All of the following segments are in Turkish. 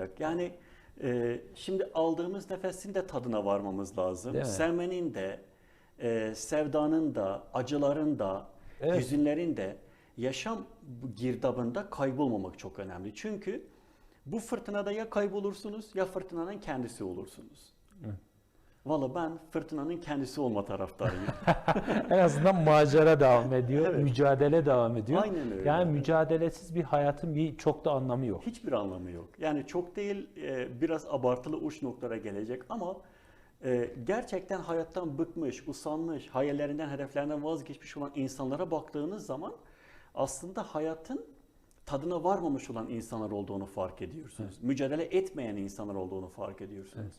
olacak. Yani e, şimdi aldığımız nefesin de tadına varmamız lazım. Sevmenin de, e, sevdanın da, acıların da, Evet. hüzünlerin de yaşam girdabında kaybolmamak çok önemli. Çünkü bu fırtınada ya kaybolursunuz ya fırtınanın kendisi olursunuz. Valla ben fırtınanın kendisi olma taraftarıyım. en azından macera devam ediyor, mücadele devam ediyor. Aynen öyle. Yani mücadelesiz bir hayatın bir çok da anlamı yok. Hiçbir anlamı yok. Yani çok değil e, biraz abartılı uç noktalara gelecek ama e, gerçekten hayattan bıkmış, usanmış, hayallerinden, hedeflerinden vazgeçmiş olan insanlara baktığınız zaman aslında hayatın tadına varmamış olan insanlar olduğunu fark ediyorsunuz. Mücadele etmeyen insanlar olduğunu fark ediyorsunuz.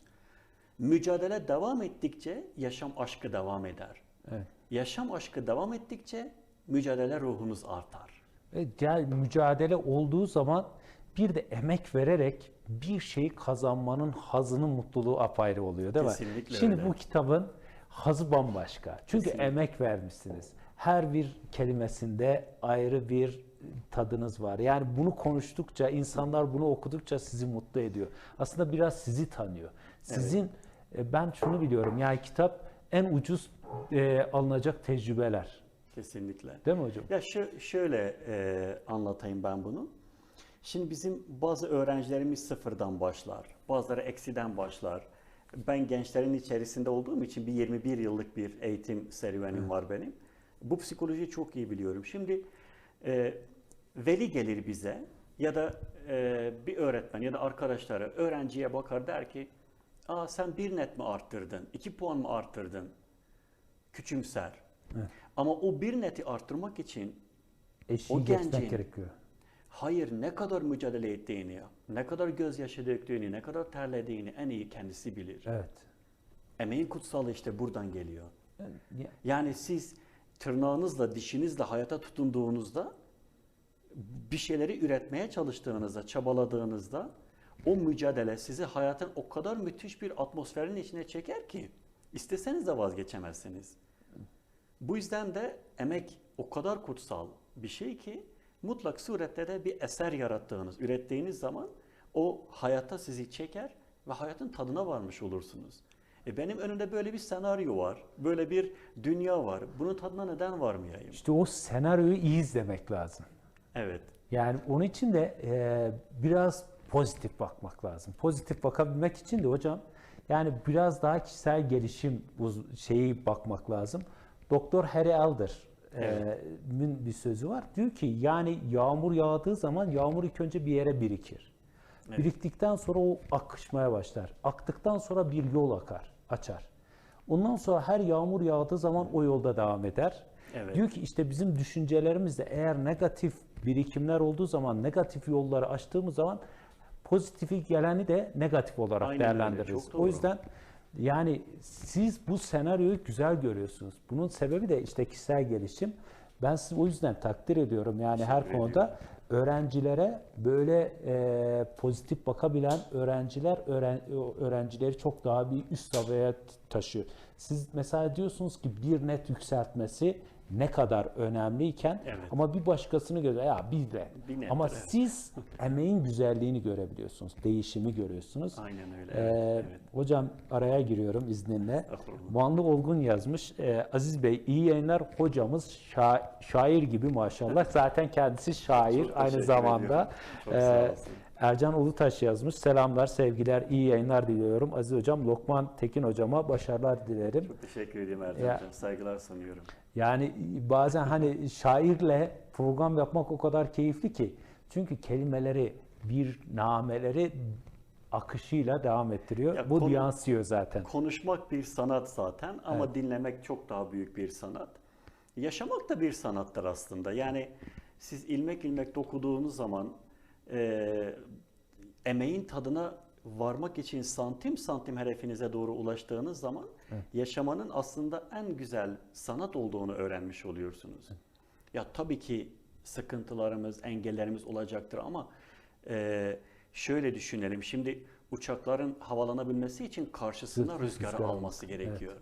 Mücadele devam ettikçe yaşam aşkı devam eder. Evet. Yaşam aşkı devam ettikçe mücadele ruhunuz artar. Ve yani mücadele olduğu zaman bir de emek vererek bir şeyi kazanmanın hazının mutluluğu apayrı oluyor değil mi? Kesinlikle Şimdi öyle. bu kitabın hazı bambaşka. Çünkü Kesinlikle. emek vermişsiniz. Her bir kelimesinde ayrı bir tadınız var. Yani bunu konuştukça, insanlar bunu okudukça sizi mutlu ediyor. Aslında biraz sizi tanıyor. Sizin, e, ben şunu biliyorum, yani kitap en ucuz e, alınacak tecrübeler. Kesinlikle. Değil mi hocam? Ya şö- şöyle e, anlatayım ben bunu. Şimdi bizim bazı öğrencilerimiz sıfırdan başlar, bazıları eksiden başlar. Ben gençlerin içerisinde olduğum için bir 21 yıllık bir eğitim serüvenim var benim. Bu psikolojiyi çok iyi biliyorum. Şimdi e, veli gelir bize ya da e, bir öğretmen ya da arkadaşları öğrenciye bakar der ki Aa sen bir net mi arttırdın, iki puan mı arttırdın? Küçümser. Ama o bir neti arttırmak için Eşiği O gencin- gerekiyor. Hayır ne kadar mücadele ettiğini, ne kadar gözyaşı döktüğünü, ne kadar terlediğini en iyi kendisi bilir. Evet. Emeğin kutsalı işte buradan geliyor. Ya- Yani siz tırnağınızla, dişinizle hayata tutunduğunuzda, bir şeyleri üretmeye çalıştığınızda, çabaladığınızda o mücadele sizi hayatın o kadar müthiş bir atmosferin içine çeker ki isteseniz de vazgeçemezsiniz. Bu yüzden de emek o kadar kutsal bir şey ki mutlak surette de bir eser yarattığınız, ürettiğiniz zaman o hayata sizi çeker ve hayatın tadına varmış olursunuz. E benim önümde böyle bir senaryo var, böyle bir dünya var. Bunun tadına neden varmayayım? İşte o senaryoyu iyi izlemek lazım. Evet, Yani onun için de e, biraz pozitif bakmak lazım. Pozitif bakabilmek için de hocam yani biraz daha kişisel gelişim şeyi bakmak lazım. Doktor Harry Elder e, mün bir sözü var. Diyor ki yani yağmur yağdığı zaman yağmur ilk önce bir yere birikir. Biriktikten sonra o akışmaya başlar. Aktıktan sonra bir yol akar, açar. Ondan sonra her yağmur yağdığı zaman o yolda devam eder. Evet. Diyor ki işte bizim düşüncelerimizde eğer negatif birikimler olduğu zaman, negatif yolları açtığımız zaman pozitifi geleni de negatif olarak Aynen öyle, değerlendiririz. doğru. O yüzden yani siz bu senaryoyu güzel görüyorsunuz. Bunun sebebi de işte kişisel gelişim. Ben sizi o yüzden takdir ediyorum. Yani her Teşekkür konuda öğrencilere böyle e, pozitif bakabilen öğrenciler öğren, öğrencileri çok daha bir üst seviyeye taşıyor. Siz mesela diyorsunuz ki bir net yükseltmesi ne kadar önemliyken Evet. ama bir başkasını görüyor. Ya bir de. Ama evet. siz emeğin güzelliğini görebiliyorsunuz. Değişimi görüyorsunuz. aynen öyle. Ee, evet. Hocam araya giriyorum izninle. Vanlı Olgun yazmış. Ee, Aziz Bey iyi yayınlar. Hocamız şa- şair gibi maşallah. Zaten kendisi şair Çok aynı zamanda. ediyorum. Çok Ee. Ercan Ulutaş yazmış. Selamlar, sevgiler, iyi yayınlar diliyorum. Aziz Hocam, Lokman Tekin Hocama başarılar dilerim. Çok teşekkür ederim Ya- Ercan'cığım. Saygılar sunuyorum. Yani bazen hani şairle program yapmak o kadar keyifli ki. Çünkü kelimeleri, bir nameleri akışıyla devam ettiriyor. Ya Bu konu- yansıyor zaten. Konuşmak bir sanat zaten ama dinlemek çok daha büyük bir sanat. Yaşamak da bir sanattır aslında. Yani siz ilmek ilmek dokuduğunuz zaman e, emeğin tadına varmak için santim santim hedefinize doğru ulaştığınız zaman yaşamanın aslında en güzel sanat olduğunu öğrenmiş oluyorsunuz. Ya tabii ki sıkıntılarımız, engellerimiz olacaktır ama e, şöyle düşünelim. Şimdi uçakların havalanabilmesi için karşısına Rüz- rüzgar alması gerekiyor.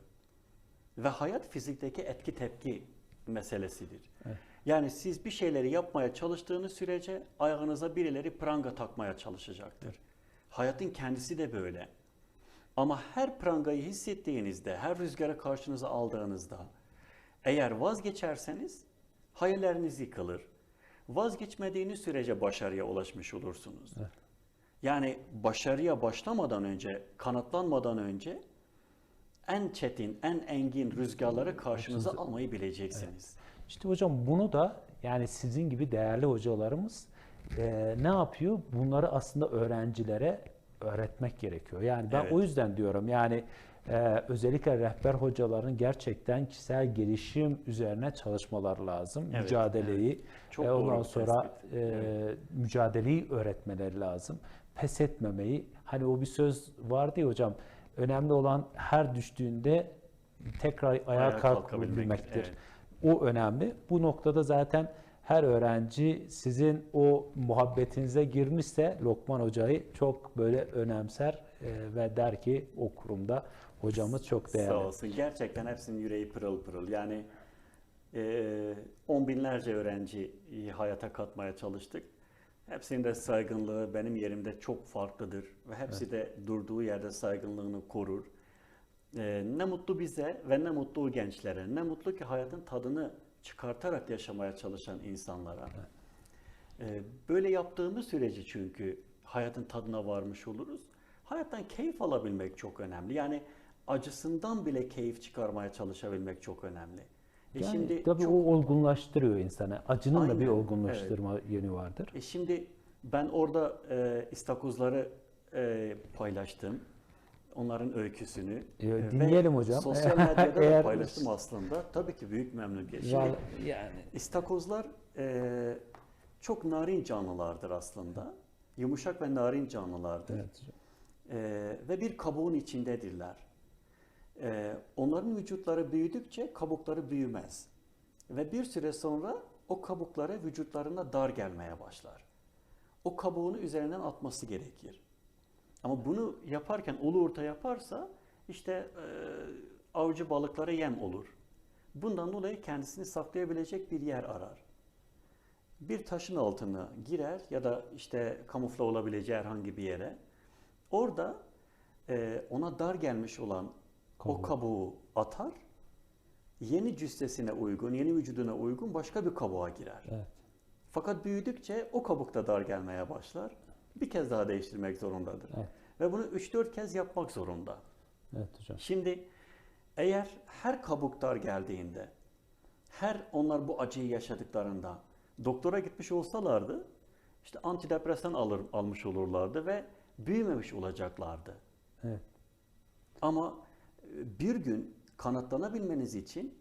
Ve hayat fizikteki etki tepki meselesidir. Yani siz bir şeyleri yapmaya çalıştığınız sürece ayağınıza birileri pranga takmaya çalışacaktır. Hayatın kendisi de böyle. Ama her prangayı hissettiğinizde, her rüzgarı karşınıza aldığınızda eğer vazgeçerseniz hayalleriniz yıkılır. Vazgeçmediğiniz sürece başarıya ulaşmış olursunuz. Yani başarıya başlamadan önce, kanatlanmadan önce en çetin, en engin rüzgarları karşınıza almayı bileceksiniz. İşte hocam bunu da yani sizin gibi değerli hocalarımız e, ne yapıyor? Bunları aslında öğrencilere öğretmek gerekiyor. Yani ben Evet. o yüzden diyorum yani e, özellikle rehber hocaların gerçekten kişisel gelişim üzerine çalışmaları lazım. Evet, Mücadeleyi, Çok e, ondan sonra e, mücadeleyi öğretmeleri lazım. Pes etmemeyi. Hani o bir söz vardı ya hocam. Önemli olan her düştüğünde tekrar ayağa, Ayağa kalkabilmektir. kalkabilmek, O önemli. Bu noktada zaten her öğrenci sizin o muhabbetinize girmişse Lokman Hoca'yı çok böyle önemser e, ve der ki o kurumda hocamız çok değerli. Sağ olsun. Gerçekten hepsinin yüreği pırıl pırıl. Yani e, on binlerce öğrenciyi hayata katmaya çalıştık. Hepsinin de saygınlığı benim yerimde çok farklıdır. Ve hepsi de durduğu yerde saygınlığını korur. E, ne mutlu bize ve ne mutlu o gençlere. Ne mutlu ki hayatın tadını çıkartarak yaşamaya çalışan insanlara. E, böyle yaptığımız sürece çünkü hayatın tadına varmış oluruz. Hayattan keyif alabilmek çok önemli. Yani acısından bile keyif çıkarmaya çalışabilmek çok önemli. E Yani şimdi tabii çok- o olgunlaştırıyor insanı. Acının da bir Aynen, olgunlaştırma yönü vardır. E şimdi ben orada e, istakozları e, paylaştım. Onların öyküsünü. E, E, dinleyelim hocam. Sosyal medyada da Eğer- paylaştım aslında. Tabii ki büyük memnuniyetle. Şimdi Yani, yani İstakozlar e, çok narin canlılardır aslında. Yumuşak ve narin canlılardır. evet. E, ve bir kabuğun içindedirler. E, onların vücutları büyüdükçe kabukları büyümez. Ve bir süre sonra o kabukları vücutlarına dar gelmeye başlar. O kabuğunu üzerinden atması gerekir. Ama bunu yaparken ulu orta yaparsa işte e, avcı balıklara yem olur. Bundan dolayı kendisini saklayabilecek bir yer arar. Bir taşın altına girer ya da işte kamufle olabileceği herhangi bir yere. Orada e, ona dar gelmiş olan Kabuğu. o kabuğu atar. Yeni cüssesine uygun, yeni vücuduna uygun başka bir kabuğa girer. Evet. Fakat büyüdükçe o kabuk da dar gelmeye başlar. Bir kez daha değiştirmek zorundadır. Evet. Ve bunu 3-4 kez yapmak zorunda. Evet hocam. Şimdi eğer her kabuk dar geldiğinde, her onlar bu acıyı yaşadıklarında doktora gitmiş olsalardı, işte antidepresan alır, almış olurlardı ve büyümemiş olacaklardı. Evet. Ama e, bir gün kanatlanabilmeniz için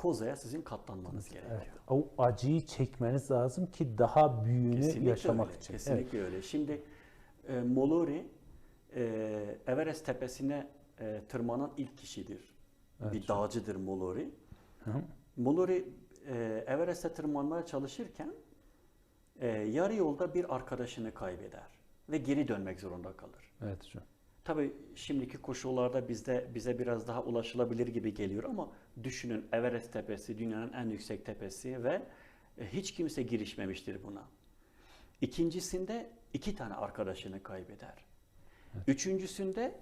kozaya sizin katlanmanız gerekiyor. Evet. O acıyı çekmeniz lazım ki daha büyüğünü Kesinlikle yaşamak öyle, için. Kesinlikle öyle. Şimdi e, Molori e, Everest tepesine e, tırmanan ilk kişidir. Evet, bir dağcıdır Molori. Hı. Molori e, Everest'e tırmanmaya çalışırken e, yarı yolda bir arkadaşını kaybeder ve geri dönmek zorunda kalır. Evet hocam. Tabii şimdiki koşullarda bizde bize biraz daha ulaşılabilir gibi geliyor ama düşünün Everest tepesi dünyanın en yüksek tepesi ve e, hiç kimse girişmemiştir buna. İkincisinde iki tane arkadaşını kaybeder. Üçüncüsünde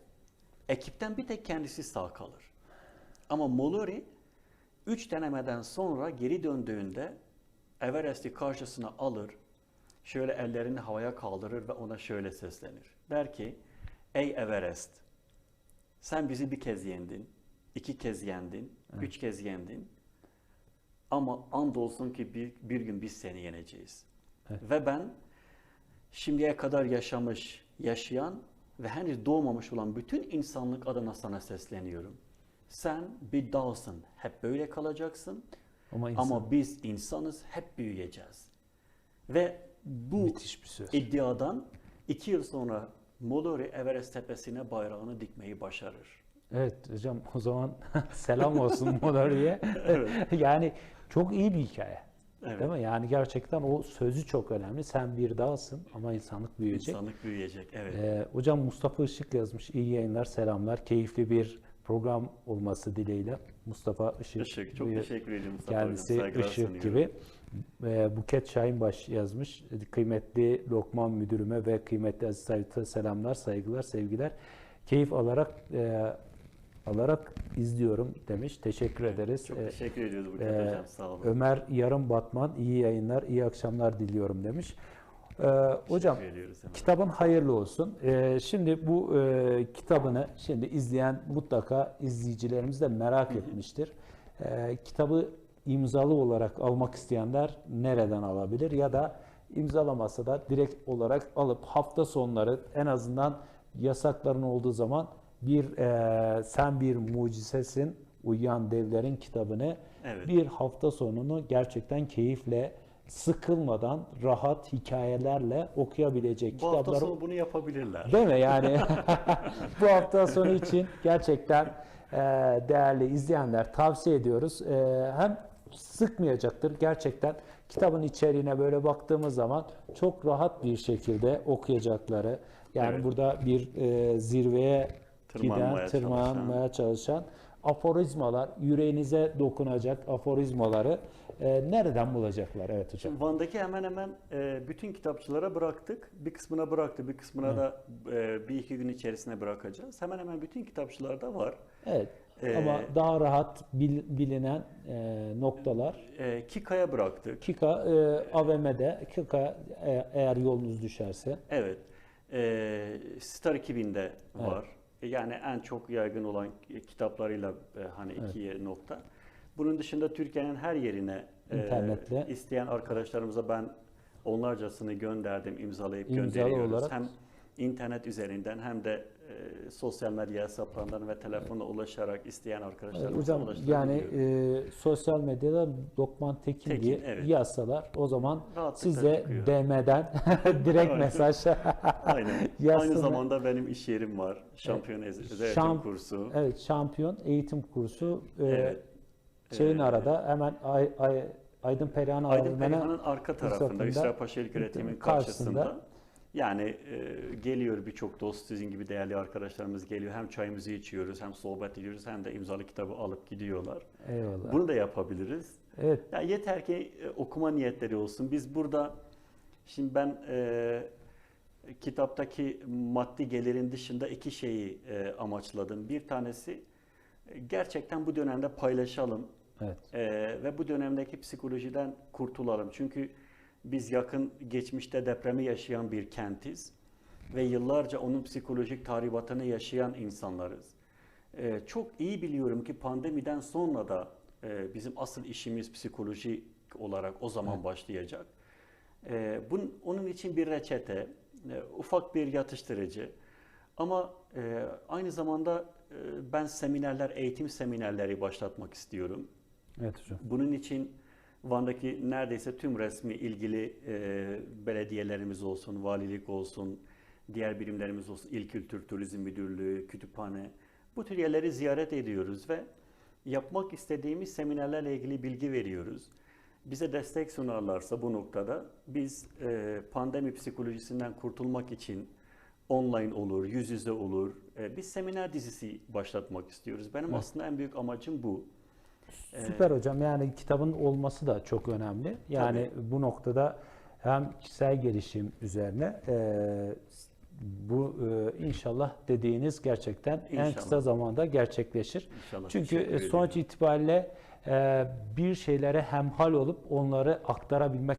ekipten bir tek kendisi sağ kalır. Ama Molori üç denemeden sonra geri döndüğünde Everest'i karşısına alır, şöyle ellerini havaya kaldırır ve ona şöyle seslenir. Der ki, ey Everest, sen bizi bir kez yendin, iki kez yendin, üç kez yendin. Ama andolsun ki bir, bir gün biz seni yeneceğiz. Ve ben şimdiye kadar yaşamış, yaşayan ve henüz doğmamış olan bütün insanlık adına sana sesleniyorum. Sen bir dağsın, hep böyle kalacaksın. Ama insan Ama biz insanız, hep büyüyeceğiz. Ve bu iddiadan iki yıl sonra Molori Everest tepesine bayrağını dikmeyi başarır. Evet hocam o zaman selam olsun Molari'ye. yani çok iyi bir hikaye. Evet. Değil mi? Yani gerçekten o sözü çok önemli. Sen bir dağsın ama insanlık büyüyecek. İnsanlık büyüyecek, evet. Ee, hocam Mustafa Işık yazmış. İyi yayınlar, selamlar. Keyifli bir program olması dileğiyle. Mustafa Işık. Işık, çok teşekkür ederim Mustafa Hocam. Kendisi Saygılar ışık sunuyorum. gibi. E, Buket Şahinbaş yazmış. Kıymetli Lokman müdürüme ve kıymetli Aziz Sayit'e selamlar, saygılar, sevgiler. Keyif alarak e, alarak izliyorum demiş. Teşekkür ederiz. Çok E, teşekkür ediyoruz Buket e, Hocam. Sağ olun. Ömer Yarım Batman iyi yayınlar, iyi akşamlar diliyorum demiş. E, hocam. Kitabın hayırlı olsun. Ee, şimdi bu e, kitabını şimdi izleyen mutlaka izleyicilerimiz de merak etmiştir. Ee, kitabı imzalı olarak almak isteyenler nereden alabilir ya da imzalamasa da direkt olarak alıp hafta sonları en azından yasakların olduğu zaman bir e, sen bir mucizesin uyuyan devlerin kitabını Evet. bir hafta sonunu gerçekten keyifle sıkılmadan rahat hikayelerle okuyabilecek Bu hafta kitapları sonu bunu yapabilirler. değil mi yani bu hafta sonu için gerçekten e, değerli izleyenler tavsiye ediyoruz E, hem sıkmayacaktır gerçekten kitabın içeriğine böyle baktığımız zaman çok rahat bir şekilde okuyacakları yani Evet. burada bir e, zirveye Tırmanmaya giden tırmanmaya çalışan aforizmalar yüreğinize dokunacak aforizmaları e, nereden bulacaklar evet hocam Şimdi Van'daki hemen hemen e, bütün kitapçılara bıraktık. Bir kısmına bıraktı, bir kısmına da e, bir iki gün içerisine bırakacağız. Hemen hemen bütün kitapçılarda var. Evet. Ee, Ama daha rahat bil- bilinen e, noktalar E, Kika'ya bıraktık. Kika e, AVM'de Kika e, eğer yolunuz düşerse Evet. E, Star 2000'de var. E, Yani en çok yaygın olan kitaplarıyla e, hani iki nokta. Bunun dışında Türkiye'nin her yerine e, İnternetle. isteyen arkadaşlarımıza ben onlarcasını gönderdim, imzalayıp İmzalı gönderiyoruz. olarak. Hem internet üzerinden hem de e, sosyal medya hesaplarından ve telefonla ulaşarak isteyen arkadaşlarımıza hocam yani e, sosyal medyada Lokman Tekin, Tekin, diye evet. yazsalar o zaman Rahatlıkla size çıkıyor. DM'den direkt Evet. mesaj Aynen. Aynı zamanda benim iş yerim var. Şampiyon özel eğitim Şamp- kursu. Evet, şampiyon eğitim kursu e, Evet. şeyin Ee, arada hemen Ay, Ay, Aydın Perihan Aydın Perihan'ın arka tarafında, Üsra Paşa İlk Öğretim'in karşısında. karşısında. Yani e, geliyor birçok dost, sizin gibi değerli arkadaşlarımız geliyor. Hem çayımızı içiyoruz, hem sohbet ediyoruz, hem de imzalı kitabı alıp gidiyorlar. Eyvallah. Bunu da yapabiliriz. Evet, Ya yeter ki e, okuma niyetleri olsun. Biz burada, şimdi ben e, kitaptaki maddi gelirin dışında iki şeyi e, amaçladım. Bir tanesi e, gerçekten bu dönemde paylaşalım. evet. Ee, ve bu dönemdeki psikolojiden kurtulalım. Çünkü biz yakın geçmişte depremi yaşayan bir kentiz ve yıllarca onun psikolojik tahribatını yaşayan insanlarız. Ee, çok iyi biliyorum ki pandemiden sonra da e, bizim asıl işimiz psikolojik olarak o zaman başlayacak. Ee, bunun, onun için bir reçete, e, ufak bir yatıştırıcı ama e, aynı zamanda e, ben seminerler, eğitim seminerleri başlatmak istiyorum. Evet hocam. Bunun için Van'daki neredeyse tüm resmi ilgili e, belediyelerimiz olsun, valilik olsun, diğer birimlerimiz olsun, İl Kültür Turizm Müdürlüğü, kütüphane, bu tür yerleri ziyaret ediyoruz ve yapmak istediğimiz seminerlerle ilgili bilgi veriyoruz. Bize destek sunarlarsa bu noktada biz e, pandemi psikolojisinden kurtulmak için online olur, yüz yüze olur, e, bir seminer dizisi başlatmak istiyoruz. Benim Evet. aslında en büyük amacım bu. Süper hocam. Yani kitabın olması da çok önemli. Yani bu noktada hem kişisel gelişim üzerine e, bu e, inşallah dediğiniz gerçekten en İnşallah. kısa zamanda gerçekleşir. İnşallah. Çünkü sonuç itibariyle e, bir şeylere hemhal olup onları aktarabilmek